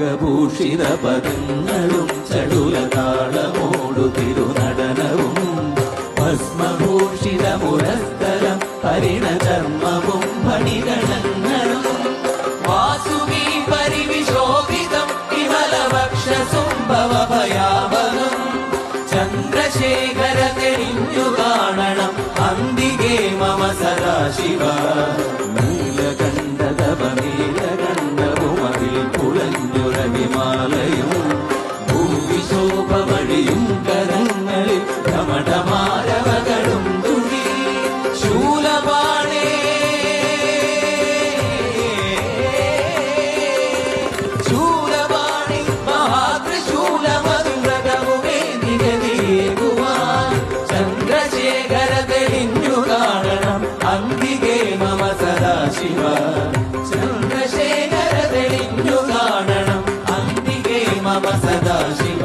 രാഗഭൂഷിത പദങ്ങളും ചടുല തിരുനടനവും. ഭസ്മഭൂഷിത മുരസ്ഥലം പരിണധർമ്മവും ഫണിഗണങ്ങളും വാസുകി പരിവിശോഭിതം വിമലവക്ഷസുംഭവ ഭയാവകം ചന്ദ്രശേഖര തെളിഞ്ഞു കാണണം അന്തികേ മമ സദാശിവ. കുളഞ്ഞുര ഹിമാലയും ഭൂവിശോഭ വഴിയും കരങ്ങളിൽ ഘമഠമാരവകളും തുഴി ശൂലപാണേ. ശൂലപാണി തെളിഞ്ഞു കാണണം. അന്തികേ സദാശിവ. ചന്ദ്രശേഖര